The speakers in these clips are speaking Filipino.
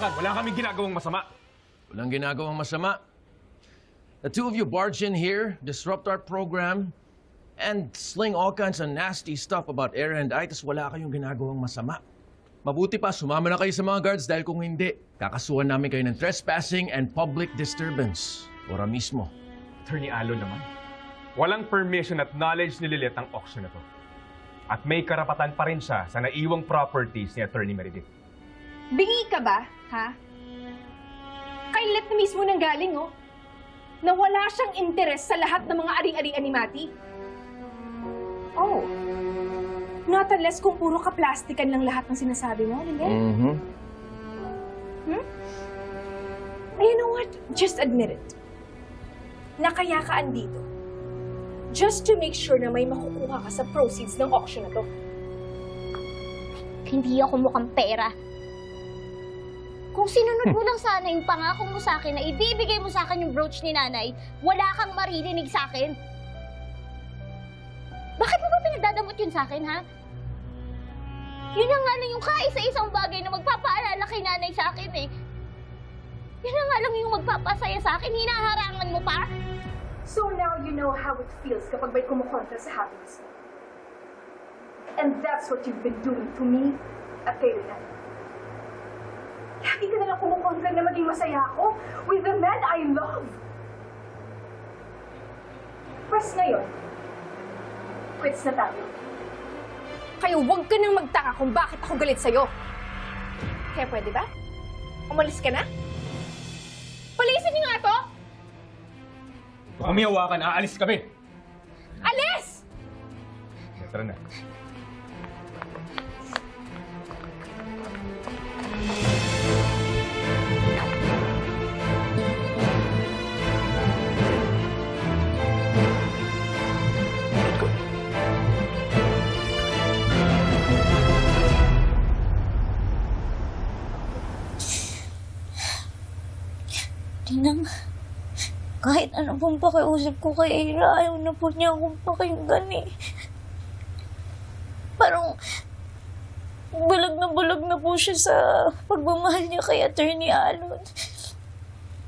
hawakan. Wala kaming ginagawang masama. Walang ginagawang masama. The two of you barge in here, disrupt our program, and sling all kinds of nasty stuff about Era and I, tas wala kayong ginagawang masama. Mabuti pa, sumama na kayo sa mga guards dahil kung hindi, kakasuhan namin kayo ng trespassing and public disturbance. Ora mismo. Attorney Alon naman. Walang permission at knowledge ni Lilith ang auction na to. At may karapatan pa rin siya sa naiwang properties ni Attorney Meredith. Bingi ka ba, ha? Kay Let na mismo nang galing, oh. Na wala siyang interes sa lahat ng mga aring-arian ni Mati. Oh. Not unless kung puro ka-plastikan lang lahat ng sinasabi mo, Lilith. Mm-hmm. And you know what? Just admit it. Na kaya ka andito. Just to make sure na may makukuha ka sa proceeds ng auction na to. Hindi ako mukhang pera. Kung sinunod mo lang sana yung pangako mo sa akin na ibibigay mo sa akin yung brooch ni nanay, wala kang maririnig sa akin. Bakit mo ba pinagdadamot yun sa akin, ha? Yun na nga lang yung kaisa-isang bagay na magpapaalala kay nanay sa akin, eh. Yun na nga lang yung magpapasaya sa akin, hinaharangan mo pa. So now you know how it feels kapag may kumukontra sa happiness mo. And that's what you've been doing to me at kay Renan. Lagi ka na lang kumukontra na maging masaya ako with the man I love. Pwes ngayon, quits na tayo. Kaya huwag ka nang magtaka kung bakit ako galit sa'yo. Kaya pwede ba? Umalis ka na? Palisin niyo nga to! Kung may hawakan, aalis kami. Alis! Tara na. Tinang, kahit ano pong pakiusap ko kay Ira, ayaw na po niya akong pakinggan eh. Parang, bulag na bulag na po siya sa pagmamahal niya kay Attorney Alon.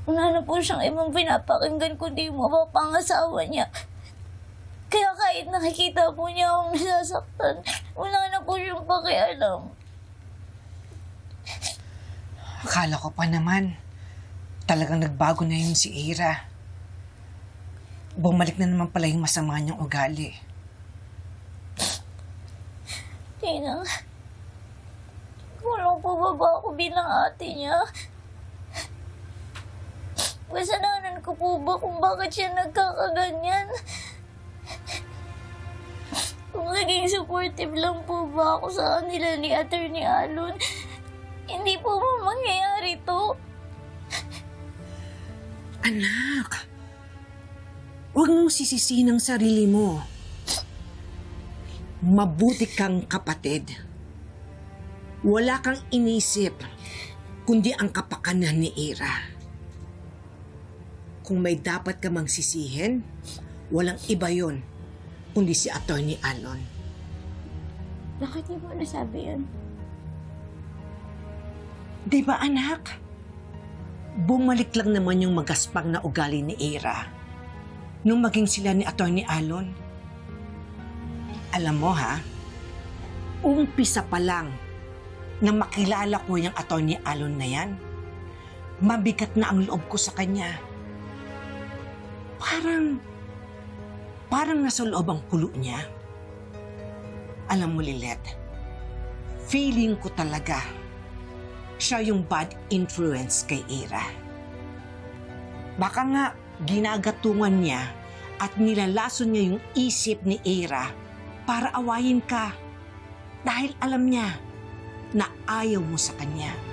Wala na po siyang ibang pinapakinggan kundi yung mapapangasawa niya. Kaya kahit nakikita po niya akong nasasaktan, wala na po siyang pakialam. Akala ko pa naman, talagang nagbago na yun si Ira. Bumalik na naman pala yung masama niyang ugali. Tina, kulang po ba ba ako bilang ate niya? Kasalanan ko po ba kung bakit siya nagkakaganyan? Kung naging supportive lang po ba ako sa kanila ni Attorney Alon, hindi po ba mangyayari to? Anak, huwag mong sisisihin ang sarili mo. Mabuti kang kapatid. Wala kang inisip, kundi ang kapakanan ni Ira. Kung may dapat ka mang sisihin, walang iba yon kundi si Attorney Alon. Bakit niyo po nasabi yun? Di ba anak? Bumalik lang naman yung magaspang na ugali ni Ira nung maging sila ni Attorney Alon. Alam mo ha, umpisa pa lang na makilala ko yung Attorney Alon na yan, mabigat na ang loob ko sa kanya. Parang, parang nasa loob ang kulo niya. Alam mo, Lilet, feeling ko talaga siya yung bad influence kay Ira. Baka nga ginagatungan niya at nilalason niya yung isip ni Ira para awayin ka dahil alam niya na ayaw mo sa kanya.